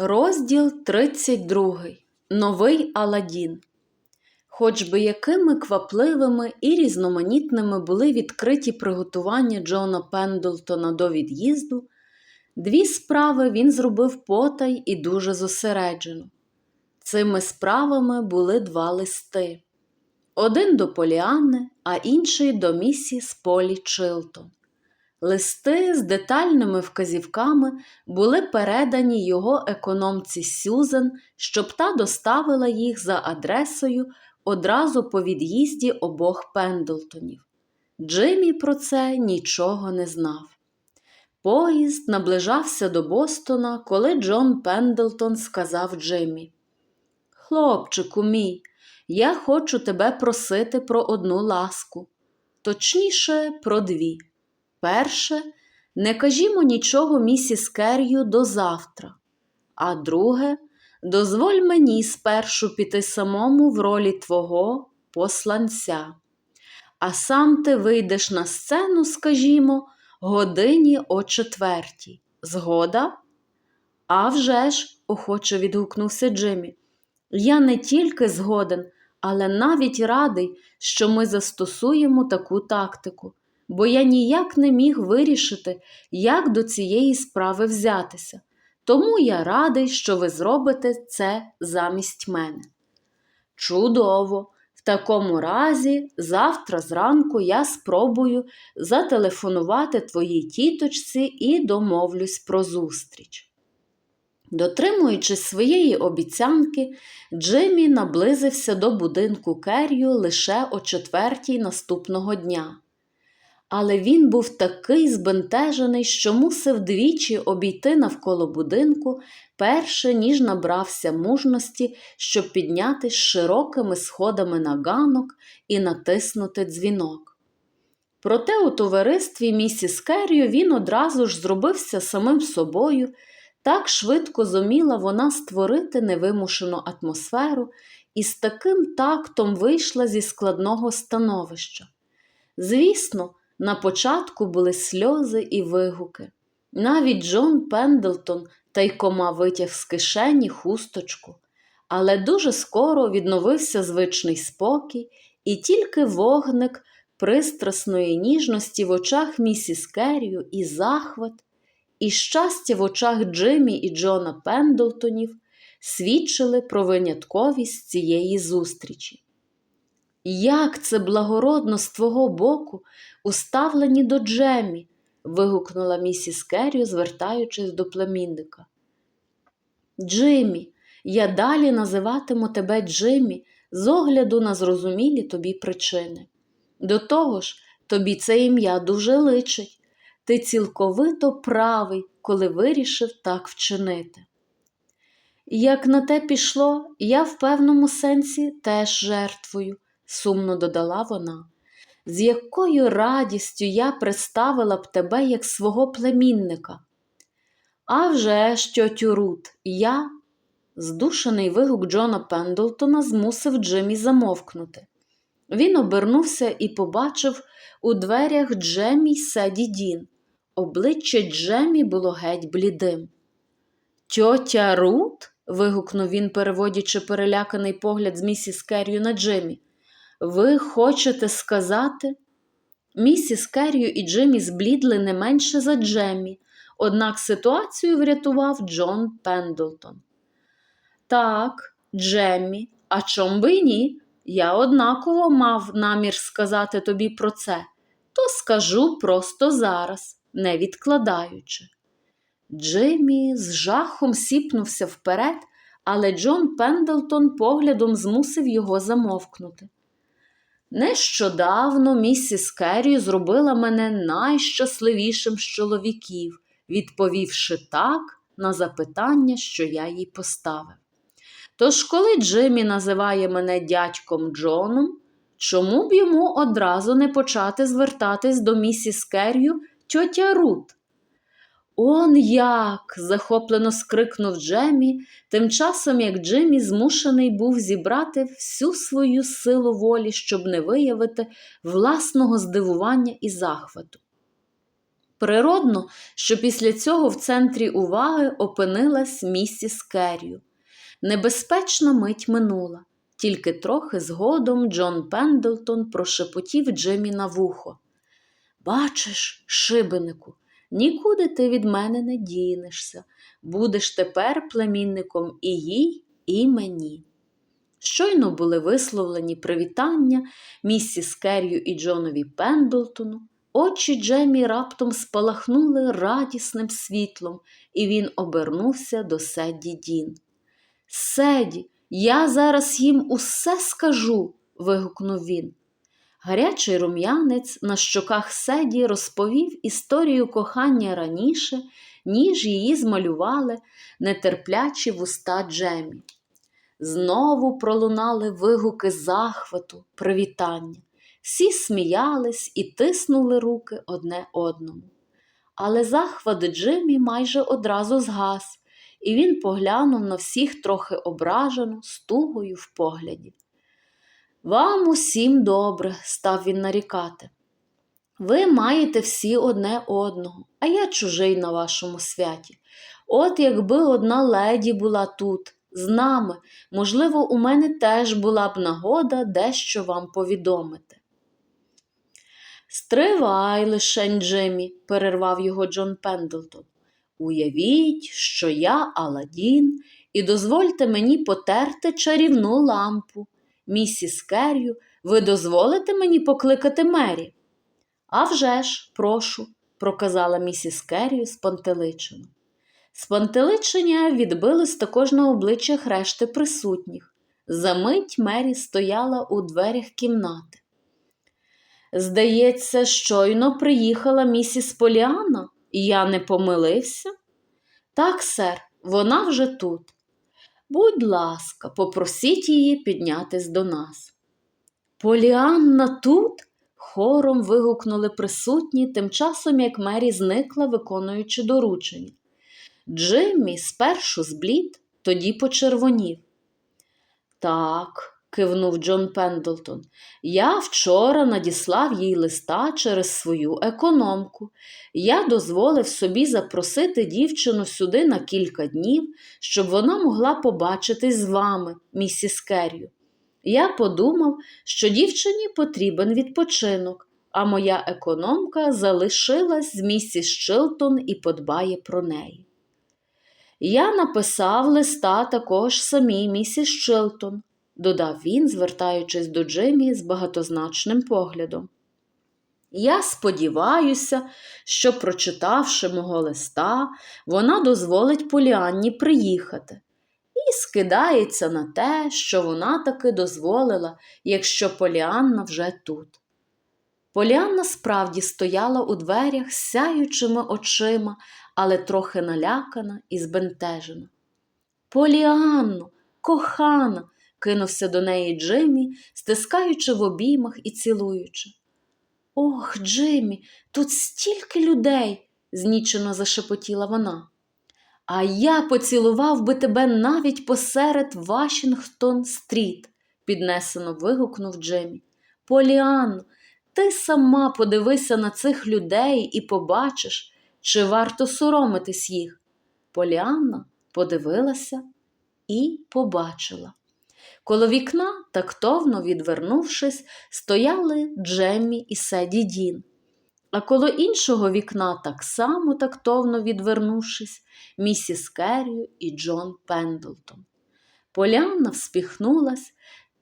Розділ 32. Новий Аладдін. Хоч би якими квапливими і різноманітними були відкриті приготування Джона Пендлтона до від'їзду, дві справи він зробив потай і дуже зосереджено. Цими справами були два листи: один до Поліанни, а інший до місіс Полі Чилтон. Листи з детальними вказівками були передані його економці Сюзен, щоб та доставила їх за адресою одразу по від'їзді обох Пендлтонів. Джиммі про це нічого не знав. Поїзд наближався до Бостона, коли Джон Пендлтон сказав Джиммі: Хлопчику мій, я хочу тебе просити про одну ласку, точніше, про дві. Перше, не кажімо нічого місіс Кер'ю до завтра. А друге, дозволь мені спершу піти самому в ролі твого посланця. А сам ти вийдеш на сцену, скажімо, годині о четвертій. Згода? «А вже ж!» – охоче відгукнувся Джиммі. Я не тільки згоден, але навіть радий, що ми застосуємо таку тактику бо я ніяк не міг вирішити, як до цієї справи взятися. Тому я радий, що ви зробите це замість мене. Чудово! В такому разі, завтра зранку я спробую зателефонувати твоїй тіточці і домовлюсь про зустріч. Дотримуючись своєї обіцянки, Джиммі наблизився до будинку Керрю лише о четвертій наступного дня але він був такий збентежений, що мусив двічі обійти навколо будинку, перше ніж набрався мужності, щоб піднятись широкими сходами на ганок і натиснути дзвінок. Проте у товаристві місіс Керрію він одразу ж зробився самим собою, так швидко зуміла вона створити невимушену атмосферу і з таким тактом вийшла зі складного становища. Звісно, на початку були сльози і вигуки. Навіть Джон Пендлтон тайкома витяг з кишені хусточку, але дуже скоро відновився звичний спокій, і тільки вогник пристрасної ніжності в очах місіс Керрію і захват, і щастя в очах Джиммі і Джона Пендлтонів свідчили про винятковість цієї зустрічі. Як це благородно з твого боку уставлені до Джемі, вигукнула місіс Керрю, звертаючись до племінника. Джиммі, я далі називатиму тебе Джиммі з огляду на зрозумілі тобі причини. До того ж, тобі це ім'я дуже личить. Ти цілковито правий, коли вирішив так вчинити. Як на те пішло, я в певному сенсі теж жертвою сумно додала вона, з якою радістю я представила б тебе як свого племінника. «А вже ж, тьотю Рут, я. Здушений вигук Джона Пендлтона змусив Джиммі замовкнути. Він обернувся і побачив у дверях Джемі Седі Дін. Обличчя Джемі було геть блідим. Тьотя Рут? вигукнув він, переводячи переляканий погляд з місіс Керрю на Джиммі. Ви хочете сказати? Місіс Керрію і Джиммі зблідли не менше за Джеммі, однак ситуацію врятував Джон Пендлтон. Так, Джеммі, а чом би ні? Я однаково мав намір сказати тобі про це, то скажу просто зараз, не відкладаючи. Джиммі з жахом сіпнувся вперед, але Джон Пендлтон поглядом змусив його замовкнути. Нещодавно місіс Керрі зробила мене найщасливішим з чоловіків, відповівши так на запитання, що я їй поставив. Тож, коли Джиммі називає мене дядьком Джоном, чому б йому одразу не почати звертатись до місіс Керрю тьотя Рут? Он як. захоплено скрикнув Джемі, тим часом як Джиммі змушений був зібрати всю свою силу волі, щоб не виявити власного здивування і захвату. Природно, що після цього в центрі уваги опинилась місіс Керрію. Небезпечна мить минула. Тільки трохи згодом Джон Пендлтон прошепотів Джимі на вухо. Бачиш, шибенику, нікуди ти від мене не дінешся. Будеш тепер племінником і їй, і мені. Щойно були висловлені привітання місіс Керрію і Джонові Пендлтону. Очі Джемі раптом спалахнули радісним світлом, і він обернувся до Седді Дін. Седі, я зараз їм усе скажу. вигукнув він. Гарячий рум'янець на щоках Седі розповів історію кохання раніше, ніж її змалювали нетерплячі вуста Джемі. Знову пролунали вигуки захвату, привітання. Всі сміялись і тиснули руки одне одному. Але захват Джимі майже одразу згас, і він поглянув на всіх трохи ображено, з тугою в погляді. Вам усім добре, став він нарікати. Ви маєте всі одне одного, а я чужий на вашому святі. От якби одна леді була тут, з нами, можливо, у мене теж була б нагода дещо вам повідомити. Стривай лишень, Джиммі, перервав його Джон Пендлтон. Уявіть, що я Аладдін, і дозвольте мені потерти чарівну лампу. Місіс Керрю, ви дозволите мені покликати Мері? «А вже ж, прошу, проказала місіс Керрю спантеличено. Спантеличення відбилось також на обличчях решти присутніх. Замить Мері стояла у дверях кімнати. Здається, щойно приїхала місіс Поліана, і я не помилився? Так, сер, вона вже тут. Будь ласка, попросіть її піднятись до нас. Поліанна тут? хором вигукнули присутні, тим часом як Мері зникла, виконуючи доручення. Джиммі спершу зблід, тоді почервонів. Так, кивнув Джон Пендлтон, я вчора надіслав їй листа через свою економку. Я дозволив собі запросити дівчину сюди на кілька днів, щоб вона могла побачитись з вами, місіс Керрю. Я подумав, що дівчині потрібен відпочинок, а моя економка залишилась з місіс Чилтон і подбає про неї. Я написав листа також самій місіс Чилтон, додав він, звертаючись до Джиммі з багатозначним поглядом. Я сподіваюся, що, прочитавши мого листа, вона дозволить Поліанні приїхати і скидається на те, що вона таки дозволила, якщо Поліанна вже тут. Поліанна справді стояла у дверях сяючими очима, але трохи налякана і збентежена. Поліанно, кохана, кинувся до неї Джиммі, стискаючи в обіймах і цілуючи. Ох, Джиммі, тут стільки людей, знічено зашепотіла вона. А я поцілував би тебе навіть посеред Вашингтон стріт, піднесено вигукнув Джиммі. Поліанно, ти сама подивися на цих людей і побачиш, чи варто соромитись їх. Поліанна подивилася і побачила. Коло вікна, тактовно відвернувшись, стояли Джеммі і Седі Дін. А коло іншого вікна, так само тактовно відвернувшись, місіс Керрю і Джон Пендлтон. Поляна вспіхнулась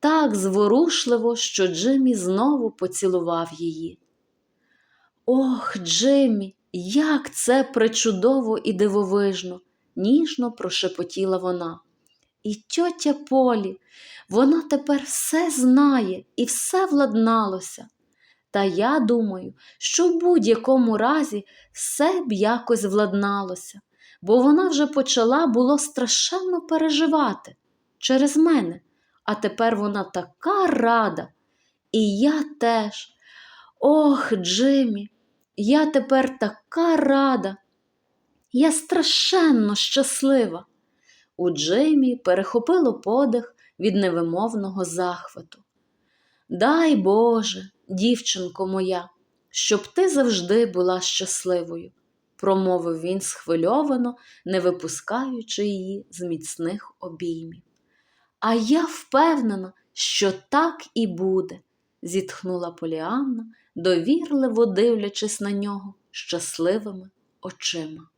так зворушливо, що Джиммі знову поцілував її. Ох, Джиммі, як це причудово і дивовижно, ніжно прошепотіла вона. І тьотя Полі, вона тепер все знає і все владналося. Та я думаю, що в будь-якому разі все б якось владналося, бо вона вже почала було страшенно переживати через мене, а тепер вона така рада. І я теж. Ох, Джиммі, я тепер така рада. Я страшенно щаслива. У Джиммі перехопило подих від невимовного захвату. Дай Боже, дівчинко моя, щоб ти завжди була щасливою, промовив він схвильовано, не випускаючи її з міцних обіймів. А я впевнена, що так і буде, зітхнула Поліанна, довірливо дивлячись на нього щасливими очима.